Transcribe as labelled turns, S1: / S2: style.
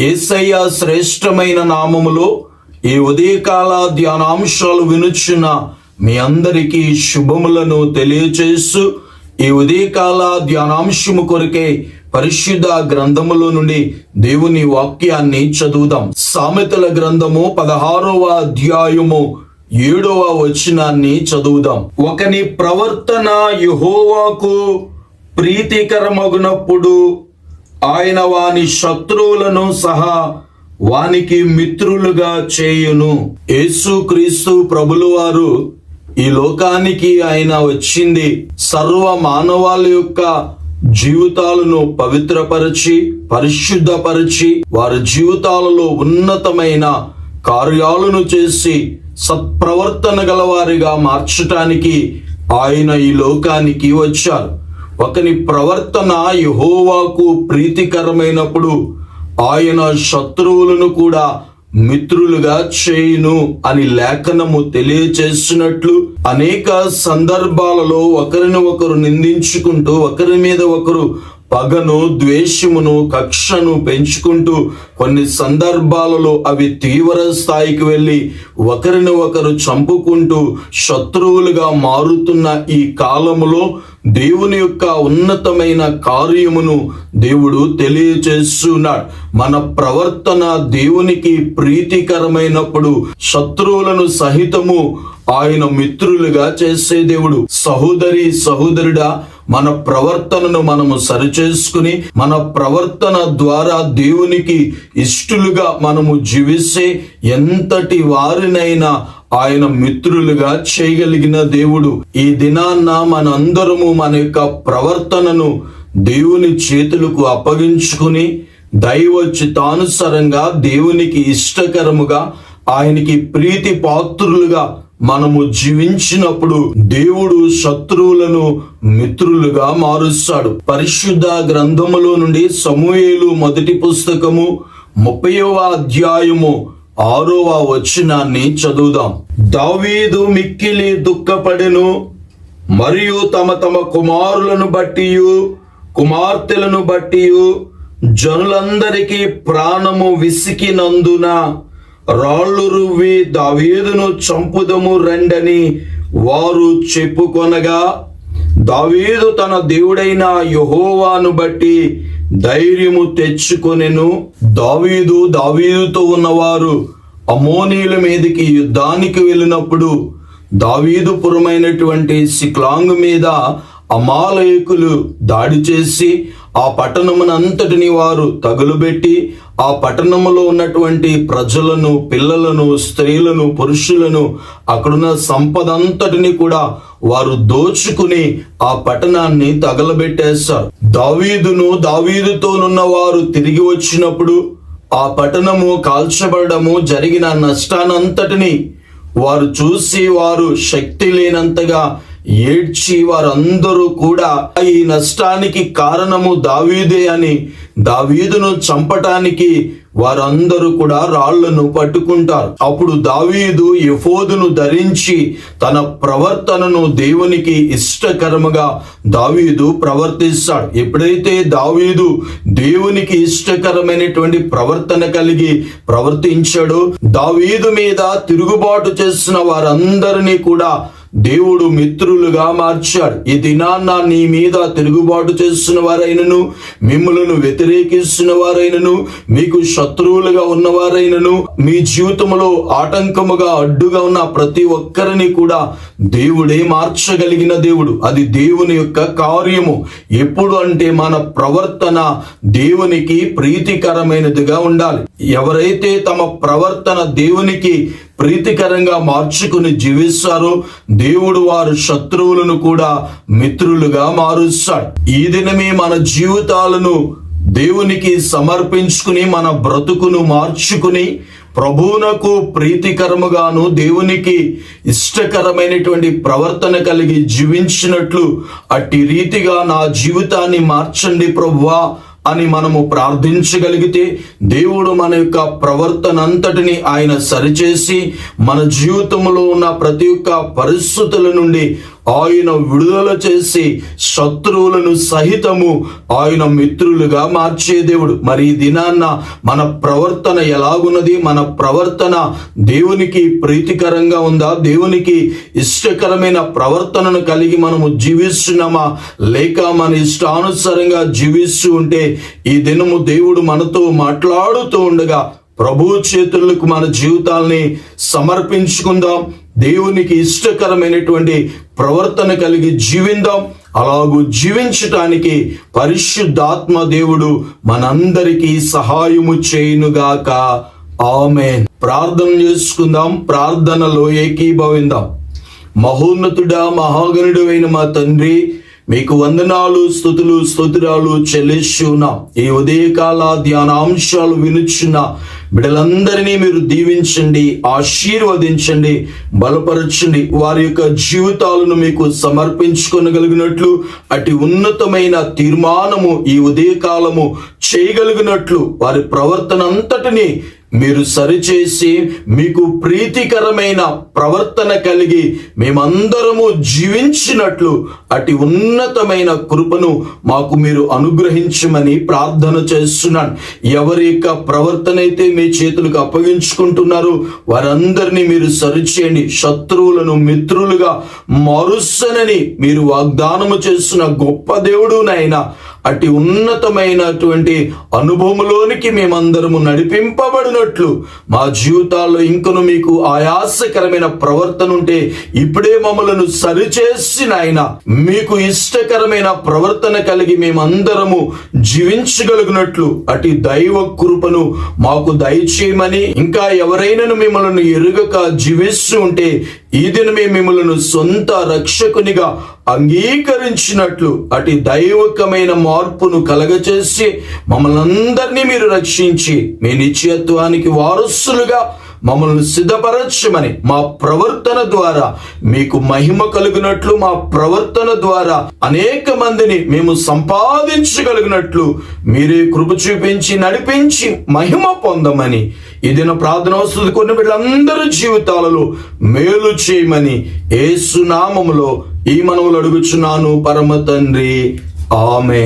S1: ఏసయ్య శ్రేష్టమైన నామములో ఈ ఉదయకాల ధ్యానాంశాలు వినుచున్న మీ అందరికీ శుభములను తెలియచేస్తూ ఈ ఉదయకాల ధ్యానాంశము కొరకే పరిశుద్ధ గ్రంథములో నుండి దేవుని వాక్యాన్ని చదువుదాం. సామెతల గ్రంథము పదహారవ అధ్యాయము ఏడవ వచనాన్ని చదువుదాం. ఒకని ప్రవర్తన యెహోవాకు ప్రీతికరమగునప్పుడు ఆయన వాని శత్రువులను సహా వానికి మిత్రులుగా చేయును. యేసు క్రీస్తు ప్రభులు వారు ఈ లోకానికి ఆయన వచ్చింది. సర్వ మానవాళి యొక్క జీవితాలను పవిత్రపరిచి పరిశుద్ధపరిచి వారి జీవితాలలో ఉన్నతమైన కార్యాలను చేసి సత్ప్రవర్తన గలవారిగా మార్చటానికి ఆయన ఈ లోకానికి వచ్చారు. ఒకని ప్రవర్తన యహోవాకు ప్రీతికరమైనప్పుడు ఆయన శత్రువులను కూడా మిత్రులుగా చేయును అని లేఖనము తెలియచేసినట్లు అనేక సందర్భాలలో ఒకరిని ఒకరు నిందించుకుంటూ ఒకరి మీద ఒకరు పగను ద్వేషమును కక్షను పెంచుకుంటూ కొన్ని సందర్భాలలో అవి తీవ్ర స్థాయికి వెళ్ళి ఒకరిని ఒకరు చంపుకుంటూ శత్రువులుగా మారుతున్న ఈ కాలములో దేవుని యొక్క ఉన్నతమైన కార్యమును దేవుడు తెలియచేస్తున్నాడు. మన ప్రవర్తన దేవునికి ప్రీతికరమైనప్పుడు శత్రువులను సహితము ఆయన మిత్రులుగా చేసే దేవుడు. సహోదరి సహోదరుడా మన ప్రవర్తనను మనము సరిచేసుకుని మన ప్రవర్తన ద్వారా దేవునికి ఇష్టలుగా మనము జీవిస్తే ఎంతటి వారినైనా ఆయన మిత్రులుగా చేయగలిగిన దేవుడు. ఈ దినాన్న మనందరము మన యొక్క ప్రవర్తనను దేవుని చేతులకు అప్పగించుకుని దైవ చితానుసరంగా దేవునికి ఇష్టకరముగా ఆయనకి ప్రీతి పాత్రులుగా మనము జీవించినప్పుడు దేవుడు శత్రువులను మిత్రులుగా మారుస్తాడు. పరిశుద్ధ గ్రంథములో నుండి సమూయేలు మొదటి పుస్తకము ముప్పైవ అధ్యాయము ఆరవ వచనాన్ని చదువుదాం. దావీదు మిక్కిలి దుఃఖపడెను మరియు తమ తమ కుమారులను బట్టి కుమార్తెలను బట్టి జనులందరికీ ప్రాణము విసికినందున రాళ్ళు రువ్వి దావీదును చంపుదము రండని వారు చెప్పుకొనగా దావీదు తన దేవుడైన యహోవాను బట్టి ధైర్యము తెచ్చుకొనెను. దావీదు దావీదుతో ఉన్నవారు అమోనీల మీదకి యుద్ధానికి వెళ్ళినప్పుడు దావీదు పురమైనటువంటి సిక్లాంగ్ మీద అమాలయకులు దాడి చేసి ఆ పట్టణమునంతటిని వారు తగులుబెట్టి ఆ పట్టణములో ఉన్నటువంటి ప్రజలను పిల్లలను స్త్రీలను పురుషులను అక్కడున్న సంపద అంతటిని కూడా వారు దోచుకుని ఆ పట్టణాన్ని తగలబెట్టేశారు. దావీదును దావీదుతోనున్న వారు తిరిగి వచ్చినప్పుడు ఆ పట్టణము కాల్చబడము జరిగిన నష్టానంతటిని వారు చూసి వారు శక్తి లేనంతగా ఏడ్చి వారందరూ కూడా ఈ నష్టానికి కారణము దావీదే అని దావీదును చంపటానికి వారందరూ కూడా రాళ్ళను పట్టుకుంటారు. అప్పుడు దావీదు ఎఫోదును ధరించి తన ప్రవర్తనను దేవునికి ఇష్టకరముగా దావీదు ప్రవర్తిస్తాడు. ఎప్పుడైతే దావీదు దేవునికి ఇష్టకరమైనటువంటి ప్రవర్తన కలిగి ప్రవర్తించాడో దావీదు మీద తిరుగుబాటు చేసిన వారందరినీ కూడా దేవుడు మిత్రులుగా మార్చాడు. ఈ దినాన్న నీ మీద తిరుగుబాటు చేస్తున్న వారైనను మిమ్మలను వ్యతిరేకిస్తున్న వారైనను మీకు శత్రువులుగా ఉన్నవారైనను మీ జీవితంలో ఆటంకముగా అడ్డుగా ఉన్న ప్రతి ఒక్కరిని కూడా దేవుడే మార్చగలిగిన దేవుడు. అది దేవుని యొక్క కార్యము. ఎప్పుడు అంటే మన ప్రవర్తన దేవునికి ప్రీతికరమైనదిగా ఉండాలి. ఎవరైతే తమ ప్రవర్తన దేవునికి ప్రీతికరంగా మార్చుకుని జీవిస్తారో దేవుడు వారు శత్రువులను కూడా మిత్రులుగా మారుస్తాడు. ఈ దినమే మన జీవితాలను దేవునికి సమర్పించుకుని మన బ్రతుకును మార్చుకుని ప్రభువునకు ప్రీతికరముగాను దేవునికి ఇష్టకరమైనటువంటి ప్రవర్తన కలిగి జీవించినట్లు అట్టి రీతిగా నా జీవితాన్ని మార్చండి ప్రభువా అని మనము ప్రార్థించగలిగితే దేవుడు మన యొక్క ప్రవర్తన అంతటిని ఆయన సరిచేసి మన జీవితంలో ఉన్న ప్రతి ఒక్క పరిస్థితుల నుండి ఆయన విడుదల చేసి శత్రువులను సహితము ఆయన మిత్రులుగా మార్చే దేవుడు. మరి ఈ దినాన్న మన ప్రవర్తన ఎలాగున్నది? మన ప్రవర్తన దేవునికి ప్రీతికరంగా ఉందా? దేవునికి ఇష్టకరమైన ప్రవర్తనను కలిగి మనము జీవిస్తున్నామా? లేక మన ఇష్టానుసారంగా జీవిస్తూ ఉంటే ఈ దినము దేవుడు మనతో మాట్లాడుతూ ఉండగా ప్రభు చేతులకు మన జీవితాల్ని సమర్పించుకుందాం. దేవునికి ఇష్టకరమైనటువంటి ప్రవర్తన కలిగి జీవిందాం. అలాగూ జీవించటానికి పరిశుద్ధాత్మ దేవుడు మనందరికీ సహాయము చేయునుగాక. ఆమెన్. ప్రార్థన చేసుకుందాం. ప్రార్థనలో ఏకీభవిందాం. మహోన్నతుడా మహాగణుడు అయిన మా తండ్రి మీకు వందనాలు స్థుతులు స్తోత్రాలు చెల్లిస్తున్న ఈ ఉదయకాల ధ్యానాంశాలు వినుచున్న బిడ్డలందరినీ మీరు దీవించండి ఆశీర్వదించండి బలపరచండి. వారి యొక్క జీవితాలను మీకు సమర్పించుకొనగలిగినట్లు అటు ఉన్నతమైన తీర్మానము ఈ ఉదయకాలము చేయగలిగినట్లు వారి ప్రవర్తన అంతటిని మీరు సరిచేసి మీకు ప్రీతికరమైన ప్రవర్తన కలిగి మేమందరము జీవించినట్లు అటు ఉన్నతమైన కృపను మాకు మీరు అనుగ్రహించమని ప్రార్థన చేస్తున్నాను. ఎవరి యొక్క ప్రవర్తన అయితే మీ చేతులకు అప్పగించుకుంటున్నారో వారందరినీ మీరు సరిచేయండి. శత్రువులను మిత్రులుగా మరుస్సనని మీరు వాగ్దానము చేస్తున్న గొప్ప దేవుడు నాయనా. అటు ఉన్నతమైనటువంటి అనుభవంలోనికి మేమందరము నడిపింపబడినట్లు. మా జీవితాల్లో ఇంకను మీకు ఆయాసకరమైన ప్రవర్తన ఉంటే ఇప్పుడే మమ్మలను సరిచేసి నాయన మీకు ఇష్టకరమైన ప్రవర్తన కలిగి మేమందరము జీవించగలిగినట్లు. అటు దైవ కృపను మాకు దయచేయమని ఇంకా ఎవరైనాను మిమ్మల్ని ఎరుగక జీవిస్తూ ఉంటే ఈ దినమే మిమ్మల్ని సొంత రక్షకునిగా అంగీకరించినట్లు. అటు దైవకమైన మార్పును కలగచేసి మమ్మల్ని అందరినీ మీరు రక్షించి మీ నిశ్చయత్వానికి వారసులుగా మమ్మల్ని సిద్ధపరచమని మా ప్రవర్తన ద్వారా మీకు మహిమ కలిగినట్లు మా ప్రవర్తన ద్వారా అనేక మందిని మేము సంపాదించగలిగినట్లు మీరే కృప చూపించి నడిపించి మహిమ పొందమని ఈ దిన ప్రార్థన వస్తుంది కొన్ని వీళ్ళందరి జీవితాలలో మేలు చేయమని ఏసునామములో ఈ మనవులు అడుగుచున్నాను పరమ తండ్రి. ఆమె